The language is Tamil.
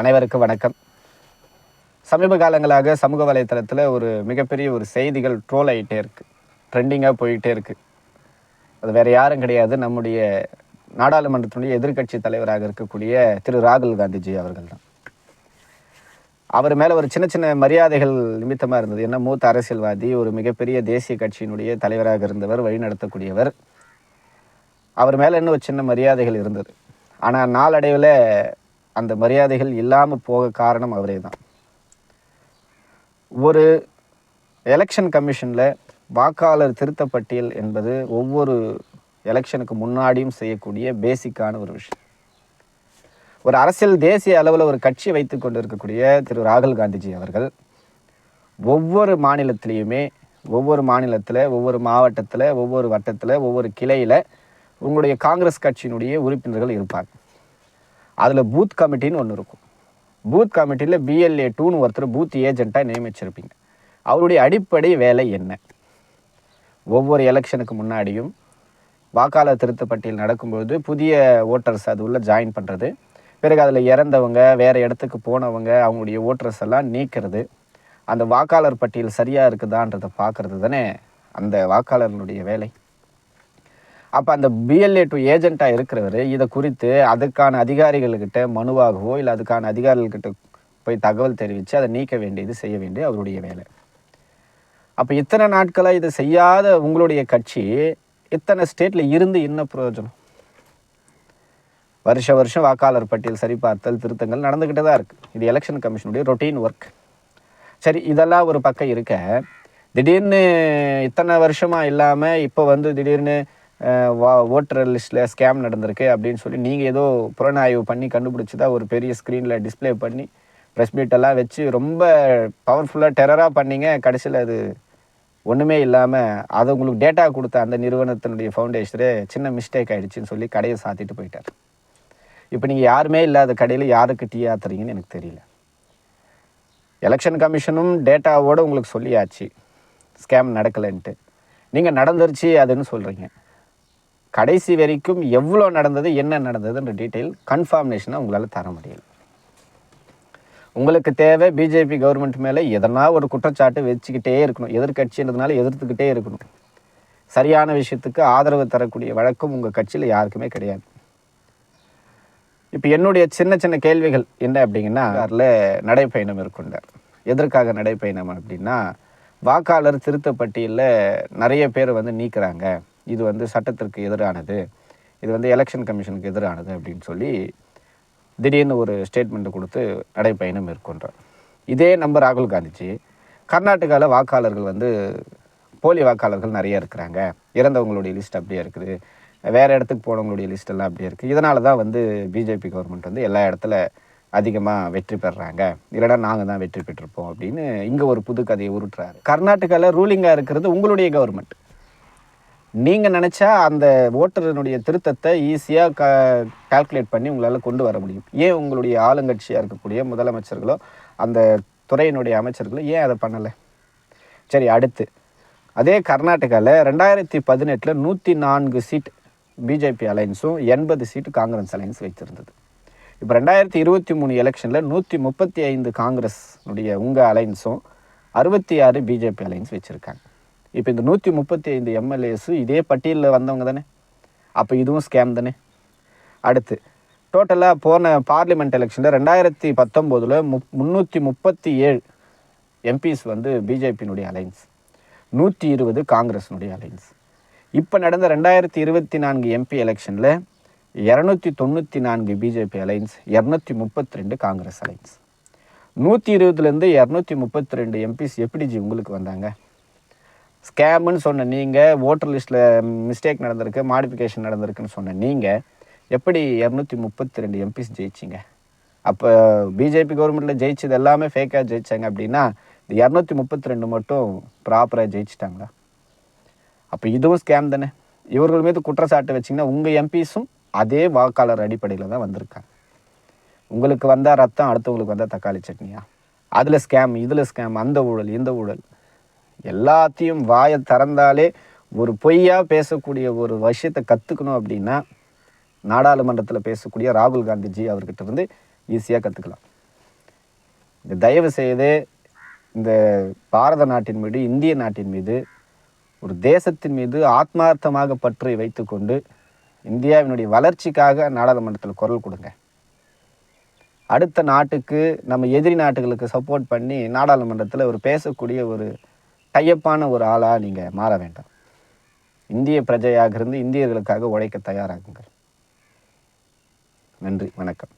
அனைவருக்கும் வணக்கம். சமீப காலங்களாக சமூக வலைத்தளத்தில் ஒரு மிகப்பெரிய ஒரு செய்திகள் ட்ரோல் ஆகிட்டே இருக்குது ட்ரெண்டிங்காக போயிட்டே இருக்குது அது வேறு யாரும் கிடையாது. நம்முடைய நாடாளுமன்றத்தினுடைய எதிர்க்கட்சி தலைவராக இருக்கக்கூடிய திரு ராகுல் காந்திஜி அவர்கள் தான் அவர் மேலே ஒரு சின்ன சின்ன மரியாதைகள் நிமித்தமாக இருந்தது. என்ன மூத்த அரசியல்வாதி ஒரு மிகப்பெரிய தேசிய கட்சியினுடைய தலைவராக இருந்தவர் வழிநடத்தக்கூடியவர் அவர் மேலே இன்னும் ஒரு சின்ன மரியாதைகள் இருந்தது. ஆனால் நாளடைவில் அந்த மரியாதைகள் இல்லாமல் போக காரணம் அவரே தான் ஒரு எலெக்ஷன் கமிஷனில் வாக்காளர் திருத்தப்பட்டியல் என்பது ஒவ்வொரு எலெக்ஷனுக்கு முன்னாடியும் செய்யக்கூடிய பேசிக்கான ஒரு விஷயம். ஒரு அரசியல் தேசிய அளவில் ஒரு கட்சி வைத்து கொண்டு இருக்கக்கூடிய திரு ராகுல் காந்திஜி அவர்கள் ஒவ்வொரு மாநிலத்திலையுமே ஒவ்வொரு மாநிலத்தில் ஒவ்வொரு மாவட்டத்தில் ஒவ்வொரு வட்டத்தில் ஒவ்வொரு கிளையில் உங்களுடைய காங்கிரஸ் கட்சியினுடைய உறுப்பினர்கள் இருப்பாங்க. அதில் பூத் கமிட்டின்னு ஒன்று இருக்கும். பூத் கமிட்டியில் பிஎல்ஏ டூன்னு ஒருத்தர் பூத் ஏஜெண்ட்டாக நியமிச்சிருப்பீங்க. அவருடைய அடிப்படை வேலை என்ன? ஒவ்வொரு எலெக்ஷனுக்கு முன்னாடியும் வாக்காளர் திருத்த பட்டியல் நடக்கும்பொழுது புதிய ஓட்டர்ஸ் அது உள்ளே ஜாயின் பண்ணுறது பிறகு அதில் இறந்தவங்க வேறு இடத்துக்கு போனவங்க அவங்களுடைய ஓட்டர்ஸ் எல்லாம் நீக்கிறது. அந்த வாக்காளர் பட்டியல் சரியாக இருக்குதான்றதை பார்க்குறது தானே அந்த வாக்காளர்களுடைய வேலை. அப்போ அந்த பிஎல்ஏ டு ஏஜெண்ட்டாக இருக்கிறவர் இதை குறித்து அதுக்கான அதிகாரிகள்கிட்ட மனுவாகவோ இல்லை அதுக்கான அதிகாரிகள்கிட்ட போய் தகவல் தெரிவித்து அதை நீக்க வேண்டியது செய்ய வேண்டிய அவருடைய வேலை. அப்போ இத்தனை நாட்களாக இதை செய்யாத உங்களுடைய கட்சி இத்தனை ஸ்டேட்டில் இருந்து என்ன பிரயோஜனம்? வருஷ வருஷம் வாக்காளர் பட்டியல் சரிபார்த்தல் திருத்தங்கள் நடந்துக்கிட்டே தான் இருக்குது இது எலெக்ஷன் கமிஷனுடைய ரொட்டீன் ஒர்க் சரி இதெல்லாம் ஒரு பக்கம் இருக்க திடீர்னு இத்தனை வருஷமாக இல்லாமல் இப்போ வந்து திடீர்னு ஓட்டர் லிஸ்ட்டில் ஸ்கேம் நடந்திருக்கு அப்படின்னு சொல்லி நீங்கள் ஏதோ புலனாய்வு பண்ணி கண்டுபிடிச்சதா ஒரு பெரிய ஸ்க்ரீனில் டிஸ்ப்ளே பண்ணி ப்ரெஸ் மீட் எல்லாம் வச்சு ரொம்ப பவர்ஃபுல்லாக டெரராக பண்ணீங்க. கடைசியில் அது ஒன்றுமே இல்லாமல் அதை உங்களுக்கு டேட்டா கொடுத்த அந்த நிறுவனத்தினுடைய ஃபவுண்டேஷனே சின்ன மிஸ்டேக் ஆகிடுச்சின்னு சொல்லி கடையை சாத்திட்டு போயிட்டார். இப்போ நீங்கள் யாருமே இல்லாத கடையில் யாருக்கு டீ ஆத்துறீங்கன்னு எனக்கு தெரியல. எலெக்ஷன் கமிஷனும் டேட்டாவோடு உங்களுக்கு சொல்லியாச்சு. ஸ்கேம் நடக்கலைன்ட்டு. நீங்கள் நடந்துருச்சு அதுன்னு சொல்கிறீங்க கடைசி வரைக்கும் எவ்வளோ நடந்தது என்ன நடந்ததுன்ற டீட்டெயில் கன்ஃபார்மேஷனை உங்களால் தர முடியல. உங்களுக்கு தேவை பிஜேபி கவர்மெண்ட் மேலே எதனா ஒரு குற்றச்சாட்டு வச்சுக்கிட்டே இருக்கணும். எதிர்கட்சின்றதுனால எதிர்த்துக்கிட்டே இருக்கணும். சரியான விஷயத்துக்கு ஆதரவு தரக்கூடிய வழக்கம் உங்கள் கட்சியில் யாருக்குமே கிடையாது. இப்போ என்னுடைய சின்ன சின்ன கேள்விகள் என்ன அப்படிங்கன்னா அதில் நடைப்பயணம் மேற்கொண்டார். எதற்காக நடைப்பயணம் அப்படின்னா வாக்காளர் திருத்த பட்டியலில் நிறைய பேர் வந்து நீக்கிறாங்க. இது வந்து சட்டத்திற்கு எதிரானது. இது வந்து எலெக்ஷன் கமிஷனுக்கு எதிரானது அப்படின்னு சொல்லி திடீர்னு ஒரு ஸ்டேட்மெண்ட்டை கொடுத்து நடைப்பயணம் மேற்கொண்டார். இதே நம்ம ராகுல் காந்திஜி. கர்நாடகாவில் வாக்காளர்கள் வந்து போலி வாக்காளர்கள் நிறைய இருக்கிறாங்க. இறந்தவங்களுடைய லிஸ்ட் அப்படியே இருக்குது. வேறு இடத்துக்கு போனவங்களுடைய லிஸ்ட் எல்லாம் அப்படியே இருக்குது இதனால தான் வந்து பிஜேபி கவர்மெண்ட் வந்து எல்லா இடத்துல அதிகமாக வெற்றி பெறுறாங்க இல்லைனா நாங்கள் தான் வெற்றி பெற்றிருப்போம் அப்படின்னு இங்கே ஒரு புது கதையை உருட்டுறாரு. கர்நாடகாவில் ரூலிங்காக இருக்கிறது உங்களுடைய கவர்மெண்ட் நீங்கள் நினச்சா அந்த ஓட்டரனுடைய திருத்தத்தை ஈஸியாக க கால்குலேட் பண்ணி உங்களால் கொண்டு வர முடியும். ஏன் உங்களுடைய ஆளுங்கட்சியாக இருக்கக்கூடிய முதலமைச்சர்களோ அந்த துறையினுடைய அமைச்சர்களோ ஏன் அதை பண்ணலை? சரி அடுத்து. அதே கர்நாடகாவில் ரெண்டாயிரத்தி பதினெட்டில் நூற்றி நான்கு சீட் பிஜேபி அலைன்ஸும் எண்பது சீட்டு காங்கிரஸ் அலைன்ஸ் வைத்திருந்தது. இப்போ ரெண்டாயிரத்தி இருபத்தி மூணு எலெக்ஷனில் நூற்றி முப்பத்தி ஐந்து காங்கிரஸ்னுடைய உங்கள் அலைன்ஸும் அறுபத்தி ஆறு பிஜேபி அலைன்ஸ் வச்சுருக்காங்க. இப்போ இந்த நூற்றி முப்பத்தி ஐந்து எம்எல்ஏஸு இதே பட்டியலில் வந்தவங்க தானே? அப்போ இதுவும் ஸ்கேம் தானே? அடுத்து டோட்டலாக போன பார்லிமெண்ட் எலெக்ஷனில் ரெண்டாயிரத்தி பத்தொம்போதில் முப் முந்நூற்றி முப்பத்தி ஏழு எம்பிஸ் வந்து பிஜேபியினுடைய அலைன்ஸ் நூற்றி இருபது காங்கிரஸினுடைய அலைன்ஸ் இப்போ நடந்த ரெண்டாயிரத்தி இருபத்தி நான்கு எம்பி எலெக்ஷனில் இரநூத்தி தொண்ணூற்றி நான்கு பிஜேபி அலைன்ஸ் இரநூத்தி முப்பத்தி ரெண்டு காங்கிரஸ் அலைன்ஸ் நூற்றி இருபதுலேருந்து இரநூத்தி முப்பத்தி ரெண்டு எம்பிஸ் எப்படி ஜி உங்களுக்கு வந்தாங்க? ஸ்கேமுன்னு சொன்ன நீங்கள் ஓட்டர் லிஸ்ட்டில் மிஸ்டேக் நடந்திருக்கு மாடிஃபிகேஷன் நடந்திருக்குன்னு சொன்ன நீங்கள் எப்படி இரநூத்தி முப்பத்தி ரெண்டு எம்பிஸ் ஜெயிச்சிங்க? அப்போ பிஜேபி கவர்மெண்ட்டில் ஜெயிச்சது எல்லாமே ஃபேக்காக ஜெயிச்சாங்க அப்படின்னா இந்த இரநூத்தி முப்பத்தி ரெண்டு மட்டும் ப்ராப்பராக ஜெயிச்சிட்டாங்களா? அப்போ இதுவும் ஸ்கேம் தானே. இவர்கள் மீது குற்றச்சாட்டு வச்சிங்கன்னா உங்கள் எம்பிஸும் அதே வாக்காளர் அடிப்படையில் தான் வந்திருக்காங்க. உங்களுக்கு வந்தால் ரத்தம் அடுத்தவங்களுக்கு வந்தால் தக்காளி சட்னியா? அதில் ஸ்கேம் இதில் ஸ்கேம் அந்த ஊழல் இந்த ஊழல். எல்லாத்தையும் வாயை திறந்தாலே ஒரு பொய்யாக பேசக்கூடிய ஒரு விஷயத்தை கற்றுக்கணும் அப்படின்னா நாடாளுமன்றத்தில் பேசக்கூடிய ராகுல் காந்திஜி அவர்கிட்ட இருந்து ஈஸியாக கற்றுக்கலாம் இந்த தயவு செய்து இந்த பாரத நாட்டின் மீது இந்திய நாட்டின் மீது ஒரு தேசத்தின் மீது ஆத்மார்த்தமாக பற்று வைத்துக்கொண்டு இந்தியாவினுடைய வளர்ச்சிக்காக நாடாளுமன்றத்தில் குரல் கொடுங்க. அடுத்த நாட்டுக்கு நம்ம எதிரி நாட்டுகளுக்கு சப்போர்ட் பண்ணி நாடாளுமன்றத்தில் ஒரு பேசக்கூடிய ஒரு டையப்பான ஒரு ஆளாக நீங்கள் மாற வேண்டாம். இந்திய பிரஜையாக இருந்து இந்தியர்களுக்காக உழைக்க தயாராகுங்கள். நன்றி வணக்கம்.